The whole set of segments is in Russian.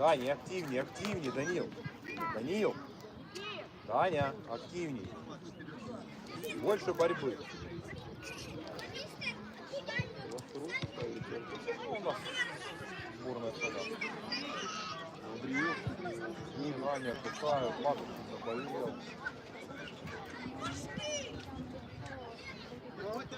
Даня, активнее, активнее, Данил. Данил. Даня, активнее. Больше борьбы. У нас сборная страна. Андрей, Даня отдыхают, Матушка заболел. Ну, да.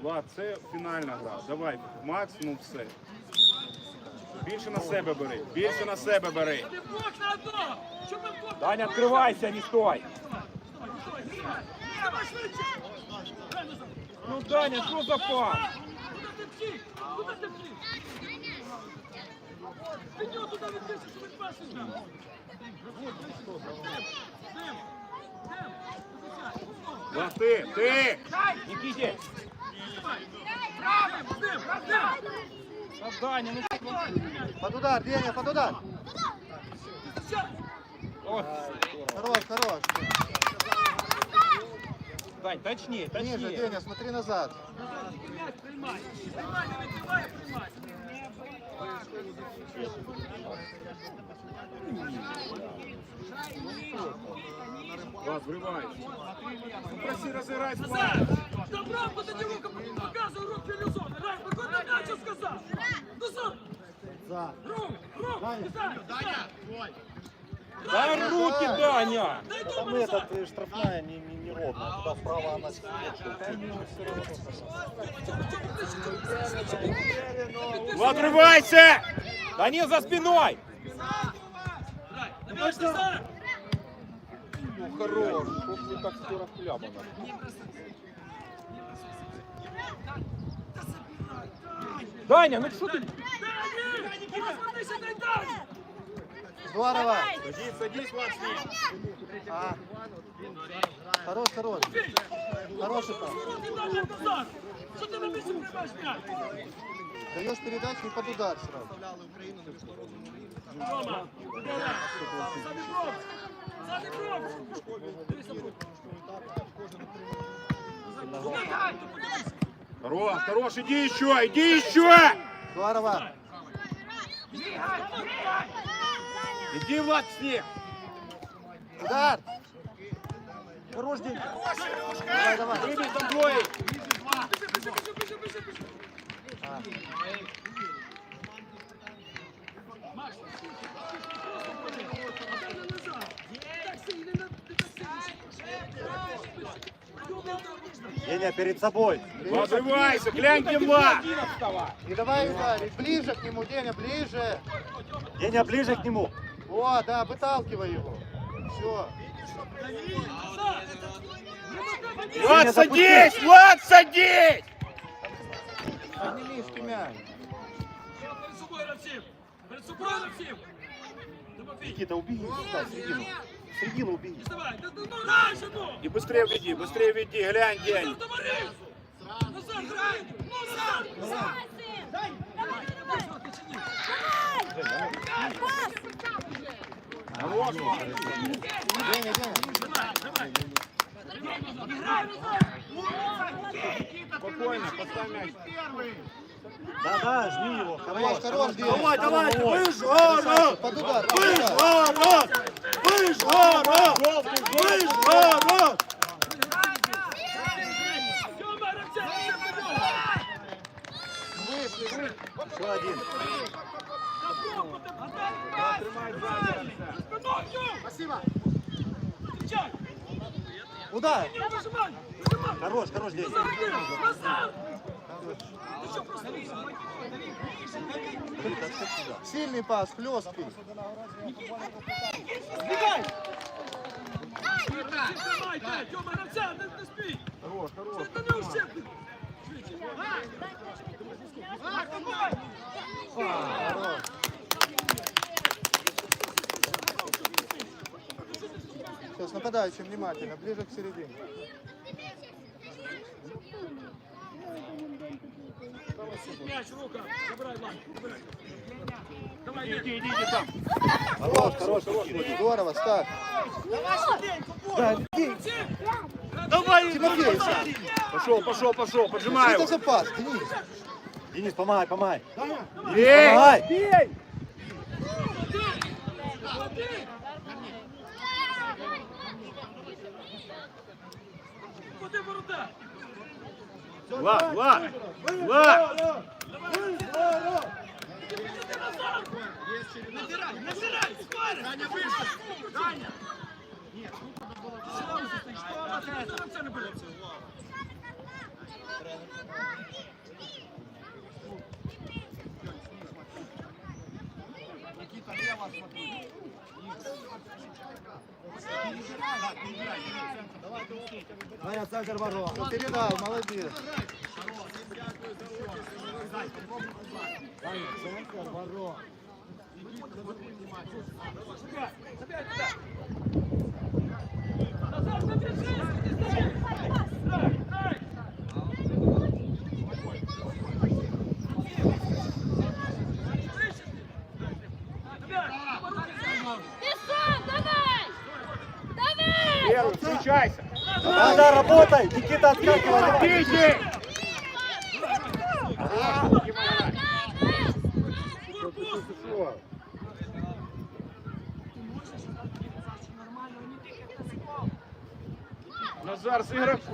Влад, це фінальна гра. Давай, максимум все. Більше на себе бери. Більше на себе бери. Що? Даня, открывайся, не стой! Ну, Даня, что за пас? Куди ти втік? Куди ти втік? Від нього туди відбився, що він пасу здав. Дим! Дим! Влад, ти, ти! Никите! Дим! Дим! Дим! Да, Даня, ну Под удар, Деня, под удар. Ой, Хорош, хорош. Дань, точнее, Ниже, точнее. Деня, смотри назад. М'яч приймай! Приймай, не відбивай, приймай! Вривайся. Ну, проси Назад! Добро, подойди руку, показывай руки иллюзорно! Раз, какой ты начал сказал! Назад! За. Рук! Рук! Назад! Даня! Дай руки, Даня! Там этот, э, штрафная не, не, не ровная. Туда вправо она Влад, врывайся! Данил за спиной! Ну, хорош, чтоб не так все расхлябано. Даня, ну что ты? Дани! Посмотрися, дай Дани! Здорово. Садись, садись, Влад, с ним. А. Хорош, хорош. Хороший назад! Что ты на месте приймаешь мяч? Даешь передачу и под удар сразу. Рома! Бровь. Куди дай? Ти подивись! Хорош, хорош, иди еще, иди еще! Здорово. Иди, Влад, с ним. Удар. Хорош, Денька. Давай, давай. Выбей там двое. Біжи, біжи, біжи, біжи, біжи, біжи! А. Маш, просто вперед. Дай на назад. Так сильно, не так сильно. Думай, там можна. Деня, перед собой. Влад, врывайся, глянь, где Влад. Один отставай. И давай ударить. Ближе к нему, Деня, ближе. Деня, ближе к нему. О, да, выталкивай его. Все. Назад. Не мотай, Влад, садись, Влад, садись! Подними мяч. Перед собою Рафсім! Перед собою Рафсім! Тимофій, Никита, убеги сюда, в середину. В середину убеги. не вставай! Ну, ну, ну, раніше, ну! И быстрее веди, быстрее веди, глянь, день. Назад, товариш! Назад, грай! Ну, назад! Назад! Що ти чиниш? Хорош, Влад. Спокойно, поставь мяч. Да, да, жми его. Хорош, хорош, Деня. Давай, давай, Красавчик, Под удар, под удар. Тьома, Рафсім, Рафсім, пойдем! Вышли, вышли. Еще один. Спасибо! Кричай! Удар. Не нажимай! Нажимай! Хорош, хорош, Деня. Назад, Дим! Назад! Ты что, просто Пас, хлесткий. Сбегай! Сбегай, дай! Тёма, Рафсян, не, не спи! Хорош, хорош. Ты не ущербный? Хорош. Сейчас нападающий внимательно, ближе к середине. Мяч в руках! Забирай, Влад, забирай! Иди, иди, иди, там. Хорош, хорош, хорош. Здорово, ставь. Давай, Тимофей, Сань. Пошел, пошел, пошел, Что поджимай это за пас, Денис? Денис, помагай, помагай. Ей! Помагай. Куди ворота? Влад, Влад, Влад! Набирай, набирай, скоро! Даня, вышел! Даня! Что ты стоишь? Что ты? Це не береться. Ваня, центр ворот. Ну, Передал, молодец. Ваня, центр ворот. Назад, не держись, не стоїть! Дай, дай! Вище ти! Давай, ворота! Пішов, давай! Давай! Первый, включайся! Да, да, работай. Никита, отскакивай.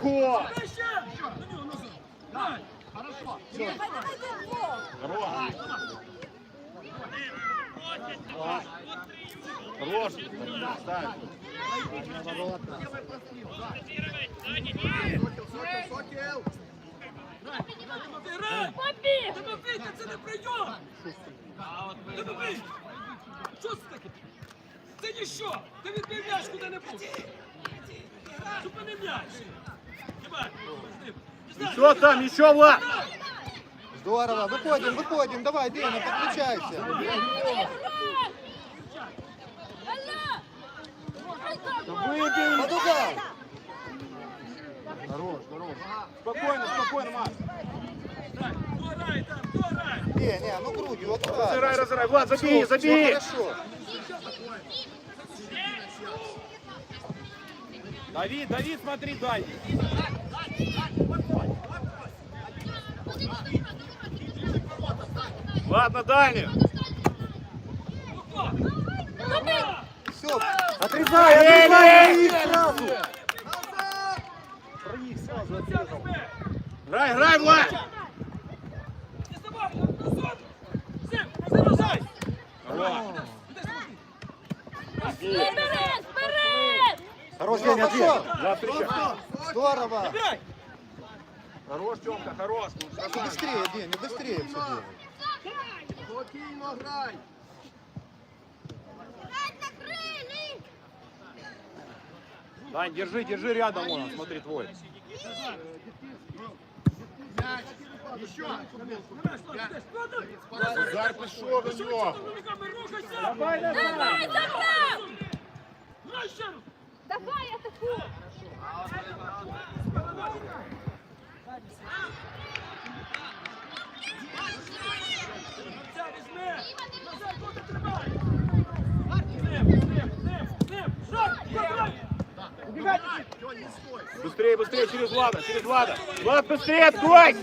Високо! Хорошо. Рож. Сокіл! Побіг! Добивіться, це не прийом! Добивись! Що це таке? Це ніщо! Ти відбив м'яч куди не був! Зупини м'яч! Дімай, з ним! Дізнай! Что там? Еще Влад! Здорово. Выходим, выходим. Давай, Деня, подключайся. Под угол. Хорош, хорош. Спокойно, спокойно, Макс. Дай, Хто грає там? Хто грає? Не, не, ну грудью, вот так. Разыграй, разыграй. Влад, забей, Все забей! хорошо. Давид, Давид, смотри, дай. Ладно, дальнюю. Все, Отрезай, отрезай. Сразу. Проих сразу отрезал. Играй, играй, Влад! Хорош, встречай. Здорово. Хорош, Тёмка, хорош. Ну, красавчик. Быстрее, Деня, быстрее все делай. Дань, держи, держи рядом, он, смотри, твой. Назар пішов до нього. Давай, Давай, забрав! Грай ще раз! Давай, атакуй! Быстрее, быстрее, через Влада, через Влада. Влад, быстрее, туди!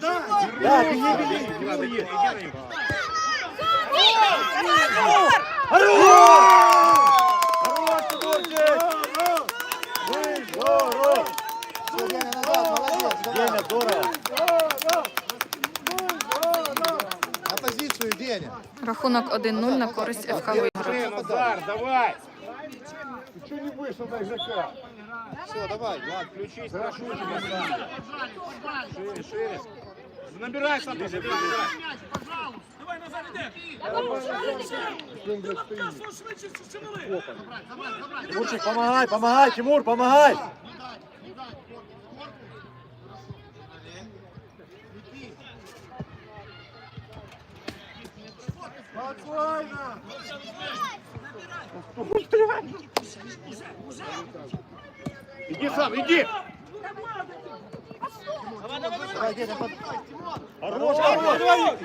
Да. Да, беги, беги. Влада, Хорош, Тимурчик. Здорово. Все, Деня, назад, молодец. Деня, здорово. На позицию, Деня. Рахунок 1-0 на користь ФК. Быстрее, Назар, давай! Ты что не вышел на игрока? Все, давай. Влад, включись, прошу. Шире, шире. Набирай сам, набирай. Давай, Назар, іди! Показуй швидше, що шевели! Тимурчик, помогай, помогай, Тимур, помогай. Иди Іди сам, іди! Давай, Деня, под... Хорош, хорош.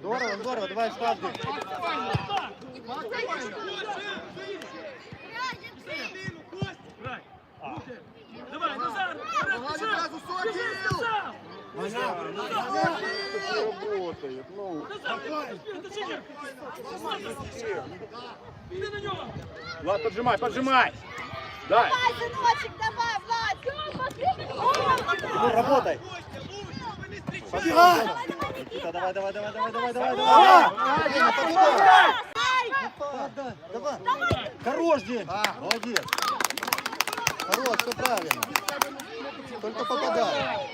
Здорово, здорово, давай штраф. День. Давай, Назар! Работает. Ну! Влад, поджимай, поджимай! Дай! Давай, сыночек, давай, Влад! Тимур, работай. Побегай! Никита, давай, давай, давай, давай, давай, давай, Давай! давай. Деня, побегай! Давай, давай. Хорош, День. А, молодец. Хорош, все правильно. Только попадай.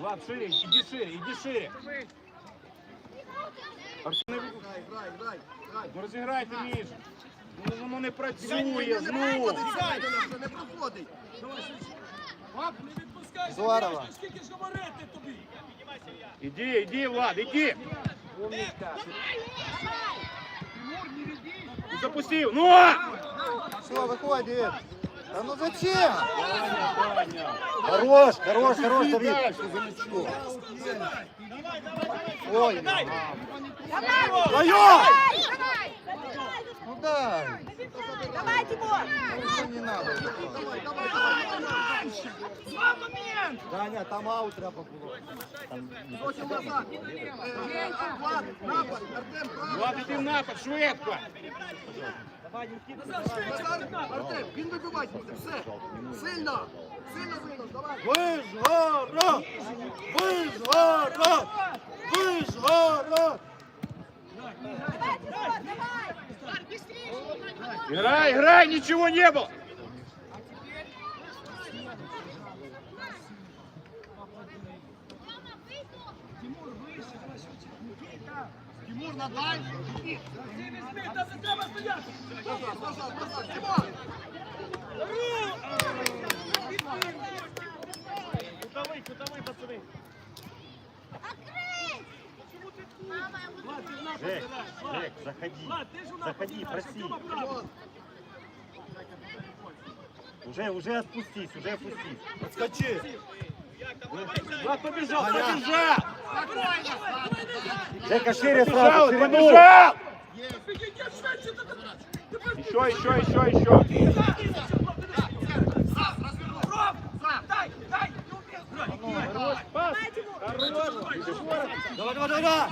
Влад, шире, іди шире, іди шире. Артем, не ви- Ну розіграйте між. Ну воно не працює, ну. Не відпускай! Здорово. Скільки ж говорити тобі? Іди, іди, Влад, іди. Запустив, ну! Все, выходит. Да ну зачем? Хорош, хорош, хорош, Давид. Ой, Даем! ну дай. Давай, Тимур! Ну не надо. Даня, там аут треба було. Влад, іди в напад, швидко. Він вибивати буде, все. Сильно. Сильно, сильно, давай. Вижгород! Вижгород! Вижгород! Играй, играй, ничего не было. Візьми, там не треба стояти! Жек, Жек, заходи. Влад, ти ж у нас Заходи, поділяєш, проси. Тьома право. Уже, уже отпустись, уже отпустись. Отскочи. Влад побежал, побежал. Жека, шире Побежал, сразу, ширину. побежал. Підійдіть швидше, та- та- тепер Еще, еще, еще, еще. Роб! Дай, дай! Хорош, пас. Хорош. Давай, давай, давай!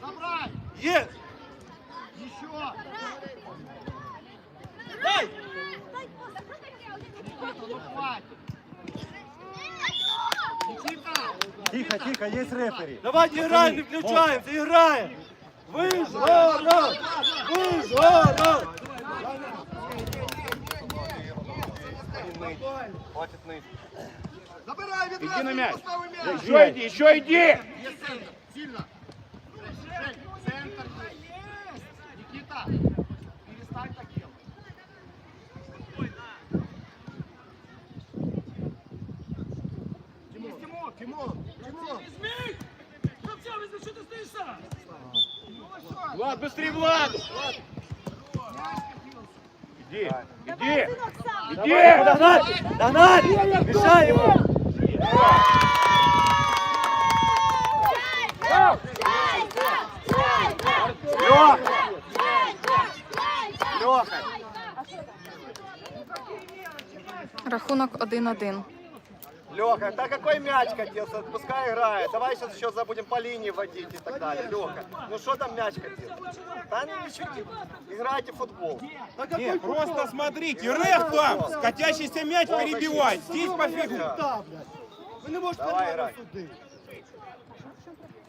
Давай! Есть! Дай! Тихо, тихо, есть рефери. Давайте играем, не включаемся, играем! Вижгород! Вижгород! Забирай Иди відразу, на мяч. Еще иди, еще иди. Сильно, центр есть. Никита, перестань так Влад, быстрее, Влад. Иди, иди, иди. Догнать! Догнать! Мешай ему! Леха! Леха! Рахунок 1-1. Леха, да какой мяч катился? Пускай играет. Давай сейчас еще забудем по линии водить и так далее. Леха, ну что там мяч катился? Да ну ничего, не- играйте в футбол. Не, просто смотрите, реф вам, катящийся мяч перебивать. Здесь пофигу. Давай играй.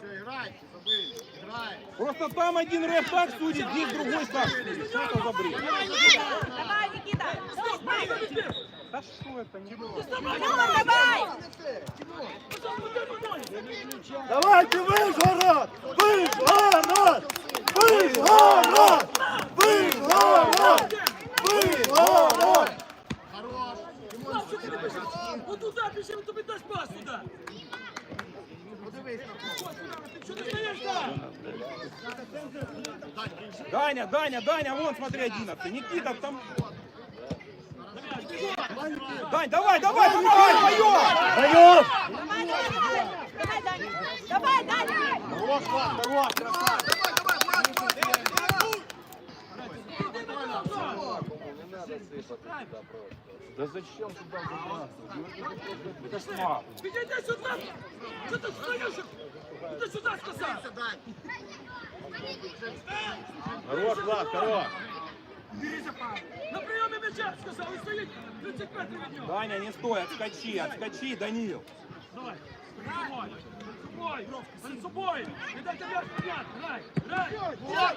Все, играйте, забыли, играй. Просто там один реф так судит, здесь другой так. Что это за бред? Давай, Никита! Да что это не Тимур, давай! Давайте Вижгород! Вижгород! Вижгород! Вижгород! Вижгород! Влад, що ти не пишеш? От туди біжи, він тобі дасть пас туди. Що ти стоїш там? Даня, Даня, Даня, Даня, вон, смотри, 11. Никита, там... Дань, давай, давай, помогай, вдвоем! Даем! Давай, давай, давай. Давай, Даня. Давай, Даня. Хорош, Влад, хорош, красавчик. Давай, давай, Влад, Влад, Да зачем туда забраться? Кошмар. Підійди сюди! Що ти стоїш? Іди сюди, сказав! Хорош, Влад, хорош. На прийомі м'яча, сказав, і стоїть 30 метрів від нього. Даня, не стой, отскочи, отскочи, Данил. Давай, перед собою, перед собою, перед собою. Не дайте м'яч підняти, грай, грай. Влад,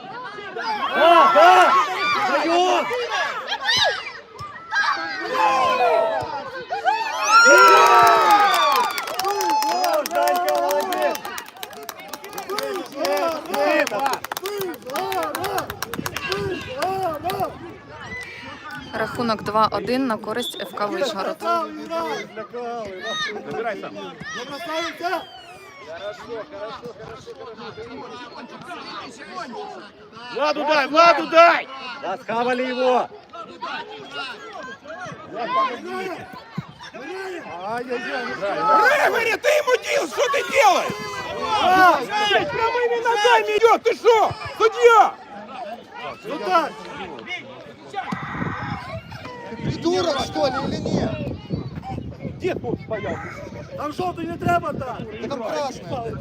Рахунок 2-1 на користь ФК Вишгород. Владу дай, Владу дай! Да, схавали его! Рефери, ты ему дил, что ты делаешь? Блядь, прямыми ногами идет, ты что? Судья! Сюда! Придурок, что ли, или нет? Где тут стоял? Там желтый не треба так! Да там красный!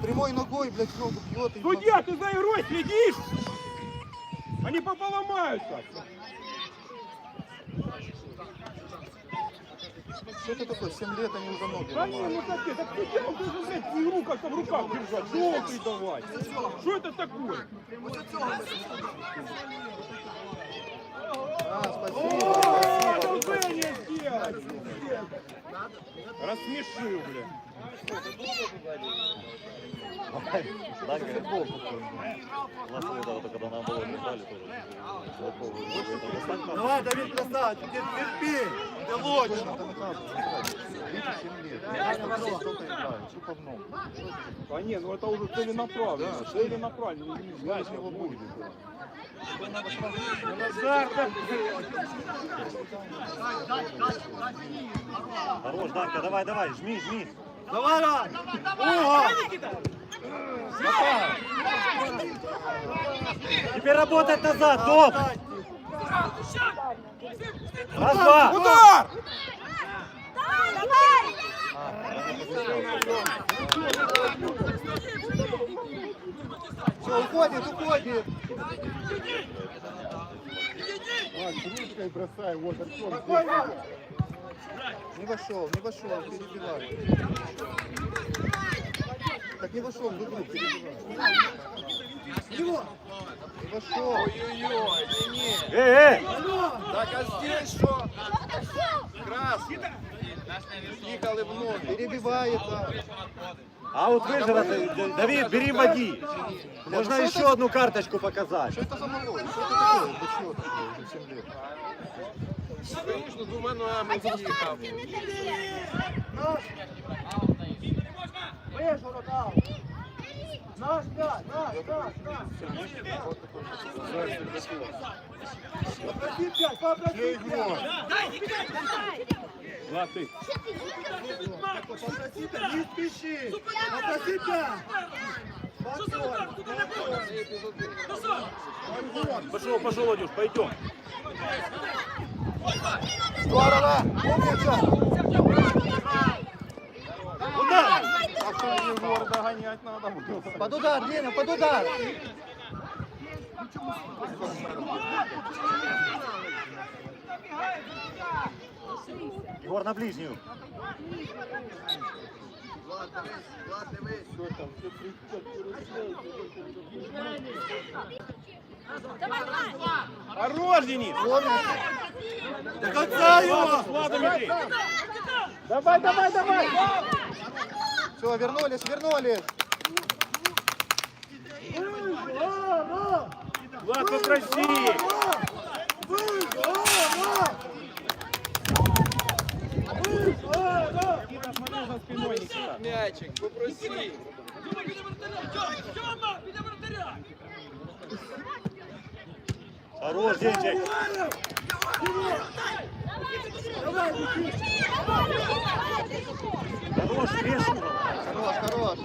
Прямой ногой, блядь, ногу бьет и... Судья, ты за игрой следишь? Они пополомаются. Что это такое? 7 лет они уже ноги Да не, ну как это? Судья, он должен, блядь, игру как-то в руках держать. Желтый давай. Что это такое? Рассмешил, бля. Данька, футбол Нас вот это, когда нам было летали тоже. Давай, Давид, красавчик, терпи, ты лучше. Это наказывает. Видите, 7 лет. Я не знаю, сколько играют, что говном. А не, ну это уже целенаправленно. Целенаправленно. Знаешь, его будет. Хорош, Данька, давай, давай, жми, жми. Давай, Ран! Уго! Теперь работать назад, топ! Раз, два! Удар! Давай. Все, уходит, уходит. ручкой бросай, вот Спокойно. Не вошел, не вошел, перебивай. Так не вошел в игру, перебивай. Не вошел. Эй, эй! Так, а здесь що? Красный. Їхали в ноги. Перебивает. А вот выживет, Д- Давид, бери води. Можно еще одну карточку показать. Что это за малой? Что это такое? Ты чего такое? Уже 7 лет. Вийшло двома ногами заїхав. Влад, ты. Не спеши. Попроси пять. Що за удар? Туди не буде. Назад. Пошел, пошел, Вадюш, пойдем. Здорово. Умница. Удар. Догонять надо. Под удар, Деня, под удар. Егор на ближнюю. Давай, давай. Хорош, Денис. До конца его. Давай, давай, давай. Все, вернулись, вернулись. Влад, попроси. Мячик, попроси. Хорош, Денчик. Хорош, вешай. Хорош, хорош.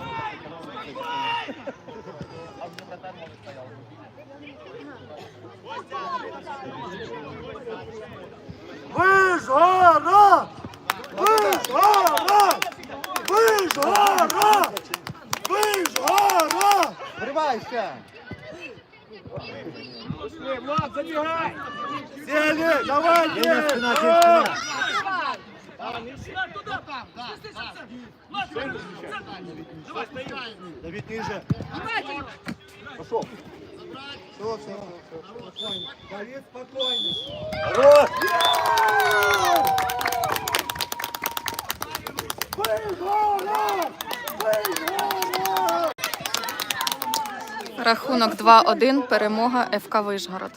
Спина, День! День, спина. Влад, туди! Спустись оце! Влад, центр! Давай! Давид ниже. Пошел. Рахунок 2-1. Перемога ФК Вишгород.